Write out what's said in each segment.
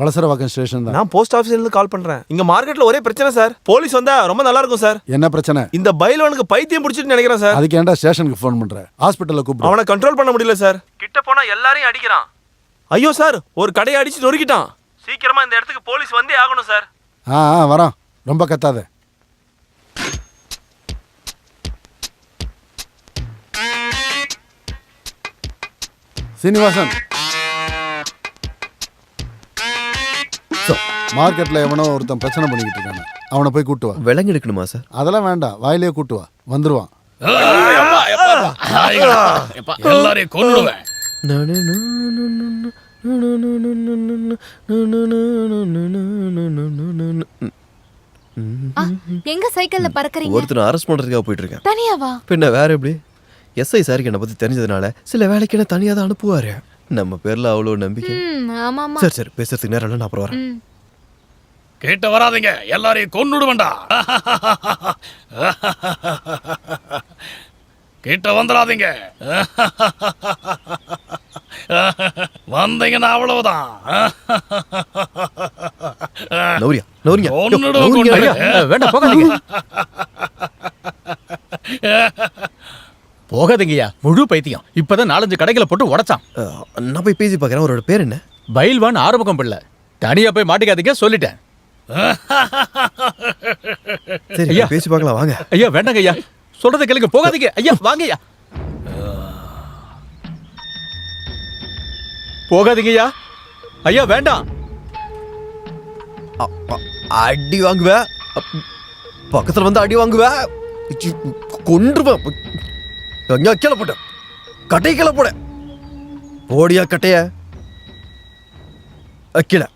Valasaravakkam station தான். நான் post ஆஃபீஸ்ல இருந்து கால் பண்றேன். இங்க மார்க்கெட்ல ஒரே பிரச்சனை சார். போலீஸ் வந்தா ரொம்ப நல்லா இருக்கும் சார். என்ன பிரச்சனை? இந்த பைலவனுக்கு பைத்தியம் பிடிச்சிட்டு நினைக்கிறேன் சார். அதுக்கு ஏன்டா ஸ்டேஷனுக்கு ஃபோன் பண்ற? ஹாஸ்பிட்டல்ல கூப்பிடு. அவனை கண்ட்ரோல் பண்ண முடியல சார். கிட்ட போனா எல்லாரையும் அடிக்கிறான். ஐயோ சார் ஒரு கடையை அடிச்சு நொறுக்கிட்டான். சீக்கிரமா இந்த இடத்துக்கு போலீஸ் வந்தே ஆகணும் சார். ஆ ஆ வரோம் ரொம்ப கத்தாத. சீனிவாசன். மார்க்கெட்ல எவனோ ஒருத்தன் பிரச்சனை பண்ணிக்கிட்டு இருக்கானே அவனை போய் கூட்டு வா. விலங்கு எடுக்கணுமா சார் அதெல்லாம் வேண்டாம் வாயிலே கூட்டு வா வந்துருவான். எல்லாரையும் கொன்னுடுவேன். ஆ, எங்க சைக்கிள்ல பறக்கறீங்க? ஒருத்தனை அரெஸ்ட் பண்றதுக்காக போயிட்டு இருக்கேன் தனியாவா? பின்ன வேற எப்படி? எஸ்ஐ சாருக்கு என்னை பத்தி தெரிஞ்சதுனால சில வேலைக்கு என்ன தனியாக தான் அனுப்புவாரு. நம்ம பேர்ல அவ்வளோ நம்பிக்கை? ம் ஆமா ஆமா சரி சரி பேசுறதுக்கு நேரம் இல்லை நான் அப்புறம் வரேன். ம். கேட்ட வராதீங்க எல்லாரையும் கொன்னுடுவேன்டா கிட்ட வந்துடாதீங்க. வந்தீங்கன்னா அவ்வளவுதான். நௌரியா நௌரியா யோ, கொன்னுடுவேன் நௌரியா. கொன்னுடுவேன். ஐயா, வேண்டாம் போகாதீங்க. போகாதீங்கய்யா. முழு பைத்தியம். இப்பதான் நாலஞ்சு கடைகளை போட்டு உடைச்சான். நான் போய் பேசி பார்க்கறேன் அவரோட பேர் என்ன? பயில்வான் ஆறுமுகம் பிள்ளை. தனியா போய் மாட்டிக்காதீங்க சொல்லிட்டேன். சரி ஐயா. பேசி பார்க்கலாம் வாங்க. ஐயா வேண்டாங்க ஐயா சொல்றதை கேளுங்க போகாதீங்க. ஐயா வாங்க ஐயா போகாதீங்க ஐயா ஐயா வேண்டாம். அ- அ- அடி வாங்குவ. அப்- பக்கத்துல வந்து அடி வாங்குவ. இச்சி, கொன்றுவேன் எங்க கீழே போட்ட. கட்டை கீழே போட. போடியா கட்டைய. அ, கீழே.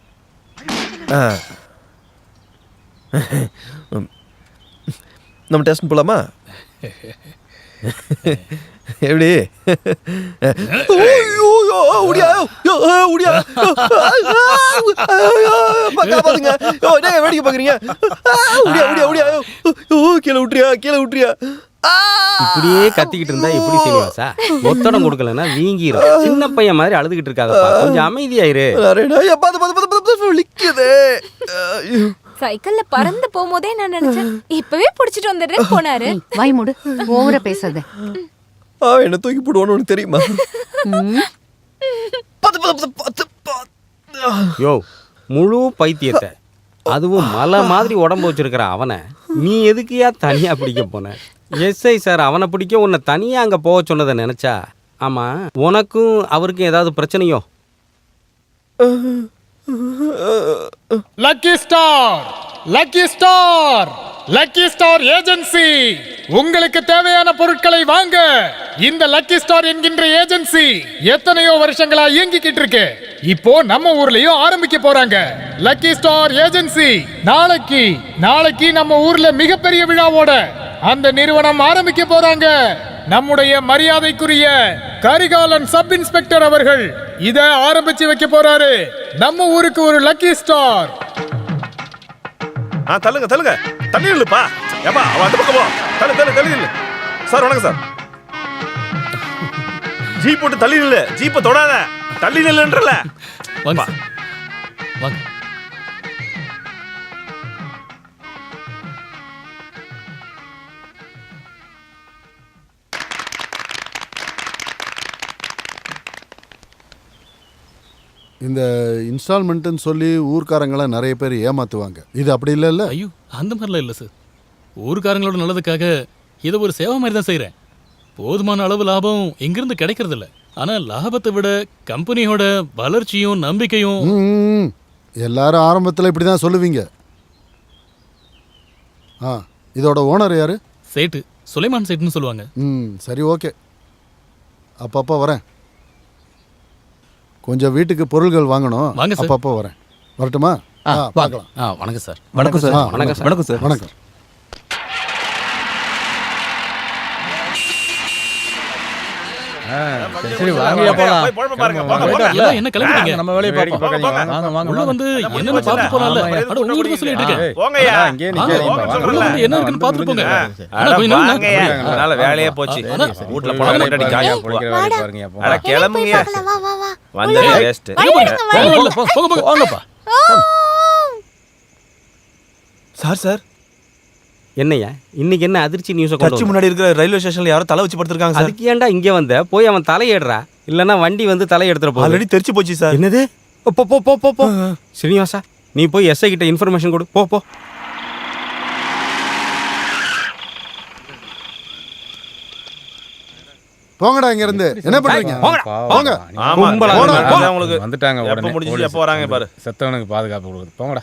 நம்ம டெஸ்ட் போலாமா? எப்படி? ஐயோ, உடியா, உடியா. அப்பா, காப்பாத்துங்க. ஐயோ, வேடிக்கை பாக்குறீங்க உடியா, உடியா, உடியா. ஐயோ, கீழே விட்டுறியா கீழே விட்டுறியா? இப்படியே கத்திக்கிட்டு இருந்தா எப்படி சீனிவாசா ஒத்தடம் கொடுக்கலன்னா வீங்கிரும். சின்ன பையன் மாதிரி அழுதுகிட்டு இருக்காதப்பா கொஞ்சம் அமைதியாயிரு. வலிக்குதே. சைக்கிள்ல பறந்து போகும்போதே நான் நினைச்சேன்? இப்பவே புடிச்சிட்டு வந்துடுறேன் போனாரு. வாய் மூடு. ஓவரா பேசாத. அவன் என்ன தூக்கி போடுவான்னு தெரியுமா? யோ முழு பைத்தியத்தை. அதுவும் மலை மாதிரி உடம்பு வச்சிருக்கிற அவனை நீ எதுக்குயா தனியா பிடிக்க போன? எஸ்ஐ சார் அவனை பிடிக்க உன்னை தனியாக அங்கே போக சொன்னதை நினச்சா? ஆமாம் உனக்கும் அவருக்கும் ஏதாவது பிரச்சனையோ? Lucky star lucky star lucky star agency உங்களுக்கு தேவையான பொருட்களை வாங்க. இந்த லக்கி ஸ்டார் என்கின்ற ஏஜென்சி எத்தனையோ வருஷங்களா இயங்கிக்கிட்டு இருக்கு. இப்போ நம்ம ஊர்லயும் ஆரம்பிக்க போறாங்க. லக்கி ஸ்டார் ஏஜென்சி நாளைக்கு நாளைக்கு நம்ம ஊர்ல மிகப்பெரிய விழாவோட அந்த நிறுவனம் ஆரம்பிக்க போறாங்க. நம்முடைய மரியாதைக்குரிய கரிகாலன் சப் இன்ஸ்பெக்டர் அவர்கள் இத ஆரம்பிச்சு வைக்க போறாரு. நம்ம ஊருக்கு ஒரு லக்கி ஸ்டார். ஆ தள்ளுங்க தள்ளுங்க. தள்ளி இல்லப்பா. ஏப்பா அவன் அந்த பக்கம் போ. தள்ளு தள்ளு தள்ளி நில்லு சார் வணக்கம் சார். ஜீப் போட்டு தள்ளி நில்லு. ஜீப்பை தொடாத. தள்ளி நில்லுன்றல. வாங்க வாங்க. இந்த இன்ஸ்டால்மெண்ட்டுன்னு சொல்லி ஊர்க்காரங்களை நிறைய பேர் ஏமாத்துவாங்க. இது அப்படி இல்லைல்ல ஐயோ அந்த மாதிரிலாம் இல்லை சார். ஊருக்காரங்களோட நல்லதுக்காக இதை ஒரு சேவை மாதிரி தான் செய்கிறேன் போதுமான அளவு லாபம் எங்கிருந்து கிடைக்கிறது இல்ல ஆனால் லாபத்தை விட கம்பெனியோட வளர்ச்சியும் நம்பிக்கையும் எல்லாரும் ஆரம்பத்தில் இப்படி தான் சொல்லுவீங்க. ஆ இதோட ஓனர் யாரு? சேட்டு சுலைமான் சேட்டுன்னு சொல்லுவாங்க. ம் சரி ஓகே. அப்பப்போ வரேன். கொஞ்சம் வீட்டுக்கு பொருள்கள் வாங்கணும். வாங்க சார். அப்பப்போ வரேன். வரட்டுமா? ஆ பார்க்கலாம். ஆ வணக்கம் சார் வணக்கம் சார் ஆ, வணக்கம். சார். வணக்கம் சார் வணக்கம். சரி வாங்க போலாம். போய் போய் பாருங்க போங்க என்ன கிளம்பிட்டீங்க? நம்ம வேலைய பாப்போம் வாங்க வாங்க உள்ள வந்து என்னன்னு பார்த்து போலாம்ல அட உங்க கிட்ட சொல்லிட்டு இருக்கேன். போங்கயா என்ன இருக்குன்னு பார்த்து போங்க. வேலையே போச்சு. வீட்ல பணம் கட்டி ஜாயா போடுற பாருங்க அட கிளம்புங்க வா வா சார் சார். என்னய்யா இன்னைக்கு என்ன அதிர்ச்சி நியூஸை கொண்டு? முன்னாடி இருக்கிற ரயில்வே ஸ்டேஷன்ல யாரோ தலை வச்சு படுத்திருக்காங்க சார். அதுக்கு ஏன்டா இங்க வந்த? போய் அவன் தலையிடுறா. இல்லைன்னா வண்டி வந்து தலை எடுத்துற போகுது. ஆல்ரெடி தெரிச்சு போச்சு சார். என்னது? போ போ போ போ போ. ஸ்ரீனிவாசா நீ போய் எஸ்ஐ கிட்ட இன்ஃபர்மேஷன் கொடு. போ போ. போங்கடா இங்க இருந்து என்ன பண்றீங்க? போங்க உங்களுக்கு வந்துட்டாங்க எப்ப போலீஸ் எப்ப வராங்க பாரு. செத்தவனுக்கு பாதுகாப்பு கொடுக்குது. போங்கடா.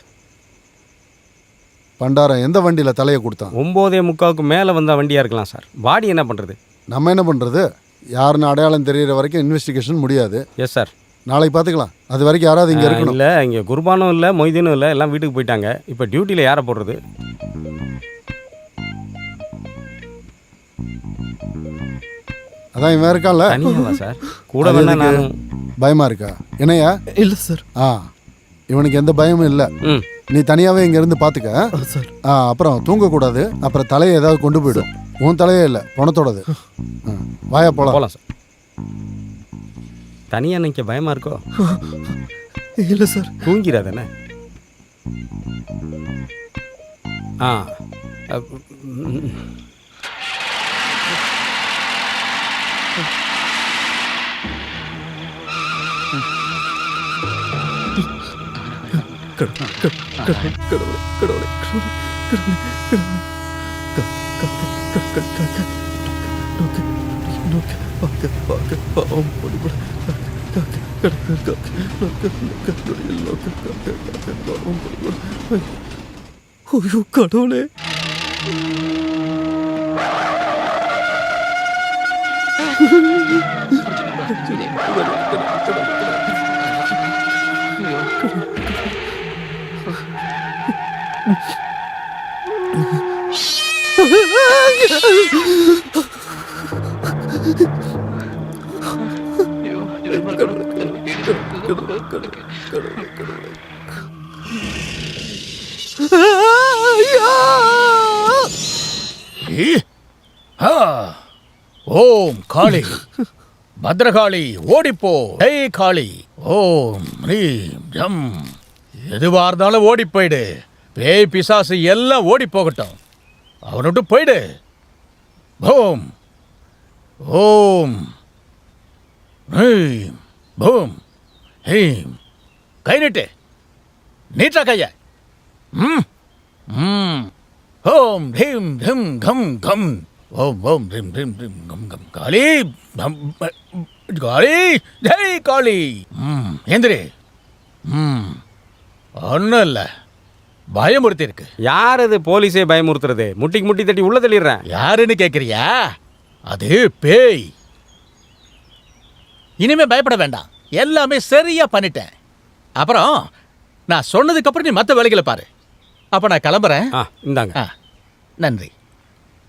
பண்டாரம் எந்த வண்டியில தலையை கொடுத்தான்? ஒம்போதே முக்காவுக்கு மேலே வந்த வண்டியா இருக்கலாம் சார். பாடி என்ன பண்றது? நம்ம என்ன பண்றது? யாருன்னு அடையாளம் தெரியற வரைக்கும் இன்வெஸ்டிகேஷன் முடியாது. எஸ் சார் நாளைக்கு பாத்துக்கலாம் அது வரைக்கும் யாராவது இங்க இருக்கணும். இல்லை இங்கே குர்பானும் இல்லை மொய்தீனும் இல்லை எல்லாம் வீட்டுக்கு போயிட்டாங்க. இப்போ டியூட்டியில் யாரை போடுறது? அதான் இவன் இருக்கான்ல? தனியாவா சார் கூட வேணா எதுக்கு? நானும். பயமா இருக்கா? என்னையா இல்ல சார் ஆ இவனுக்கு எந்த பயமும் இல்ல. ம். நீ தனியாவே இங்க இருந்து பாத்துக்க சார். ஆ அப்புறம் தூங்கக்கூடாது. அப்புறம் தலையை ஏதாவது கொண்டு போயிடும் உன் தலையே இல்ல பணத்தோடது. ஆ, வாயா போலாம். போகலாம் சார். தனியாக நிற்க பயமா இருக்கோ? இல்ல சார். தூங்கிறாதானே ஆ. அப்- ம். ஐயோ கடவுளே ஆ. ஓம் காளி. பத்ரகாளி ஓடிப்போ. ஜெய் காளி. ஓம் ரீம் ஜம். எதுவா இருந்தாலும் ஓடி போயிடு. பேய் பிசாசு எல்லாம் ஓடி போகட்டும். அவனுட்டு விட்டு போயிடு. பூம். ஓம். ஹீம் பூம். ஹீம் கை நீட்டு. நீட்டா கைய. ம். ம். ஓம். ஹீம் ஹிம் கம் கம். ஓம் ஓம். ஹிம் ஹிம் ஹிம் கம் கம். காளி. பம், காளி. ஜெய் காளி. ம். எந்திரி ம். ஒன்றும் இல்லை. பயமுறுத்தி இருக்கு யார் அது போலீஸே பயமுறுத்துறது? முட்டிக்கு முட்டி தட்டி உள்ள தள்ளிடுறேன். யாருன்னு கேட்குறியா அது பேய். இனிமே பயப்பட வேண்டாம். எல்லாமே சரியா பண்ணிட்டேன். அப்புறம் நான் சொன்னதுக்கு அப்புறம் நீ மற்ற வேலைகளை பாரு. அப்ப நான் கிளம்புறேன். ஆ இந்தாங்க. ஆ, நன்றி.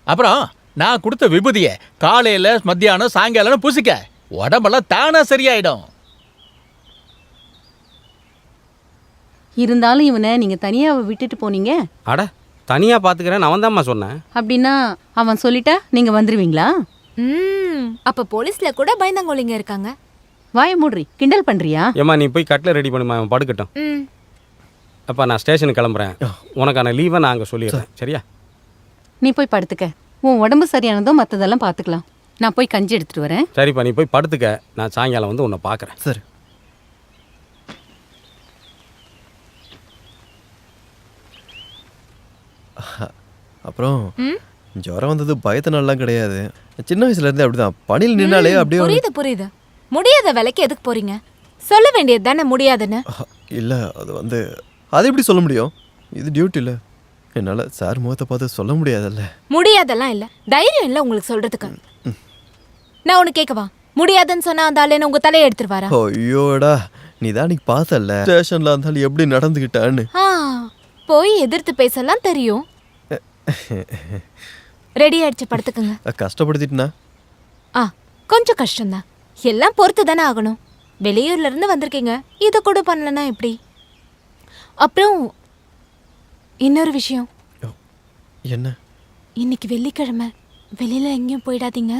அப்புறம் நான் கொடுத்த விபூதியை காலையில மத்தியானம் சாயங்காலம் பூசிக்க. உடம்பெல்லாம் தானா சரியாயிடும். இருந்தாலும் இவனை நீங்க தனியா விட்டுட்டு போனீங்க? அட தனியாக பார்த்துக்கிறேன் அவன் தான்மா சொன்னேன். அப்படின்னா அவன் சொல்லிட்டா நீங்க வந்துருவீங்களா? ம் அப்ப போலீஸ்ல கூட பயந்தாங்கோலிங்க இருக்காங்க. வாய மூடுறி கிண்டல் பண்றியா? ஏம்மா நீ போய் கட்டில் ரெடி பண்ணுமா அவன் படுக்கட்டும் ம். அப்போ நான் ஸ்டேஷனுக்கு கிளம்புறேன். உனக்கான லீவை நான் அங்கே சொல்லிடுறேன். சரியா? நீ போய் படுத்துக்க. உன் உடம்பு சரியானதும் மத்ததெல்லாம் பாத்துக்கலாம். நான் போய் கஞ்சி எடுத்துட்டு வரேன். சரிப்பா நீ போய் படுத்துக்க. நான் சாயங்காலம் வந்து உன்னை பார்க்குறேன் சரி. அப்புறம் ஜுரம் வந்தது பயத்தினாலாம் கிடையாது. சின்ன வயசுல இருந்தே அப்படிதான். பணியில் நின்னாலே அப்படியே புரியுது புரியுது. முடியாத வேலைக்கு எதுக்கு போறீங்க? சொல்ல வேண்டியது தானே முடியாதுன்னு. இல்ல அது வந்து அது எப்படி சொல்ல முடியும்? இது டியூட்டி இல்ல. என்னால சார் முகத்தை பார்த்து சொல்ல முடியாதுல்ல. முடியாதெல்லாம் இல்ல. தைரியம் இல்ல உங்களுக்கு சொல்றதுக்கு. நான் உனக்கு கேட்கவா முடியாதுன்னு சொன்னா அந்த ஆளு உங்க தலையை எடுத்துருவாரா ஐயோடா நீ தான் நீ பார்த்தல்ல. ஸ்டேஷன்ல இருந்தாலும் எப்படி நடந்துக்கிட்டான்னு ஆ போய் எதிர்த்து பேசலாம் தெரியும். ரெடி ஆயிடுச்சு படுத்துக்குங்க. கஷ்டப்படுத்திட்டுனா? ஆ கொஞ்சம் கஷ்டம்தான். எல்லாம் பொறுத்து தானே ஆகணும். வெளியூர்ல இருந்து வந்திருக்கீங்க இதை கூட பண்ணலன்னா எப்படி? அப்புறம் இன்னொரு விஷயம். என்ன? இன்னைக்கு வெள்ளிக்கிழமை. வெளியில எங்கேயும் போயிடாதீங்க.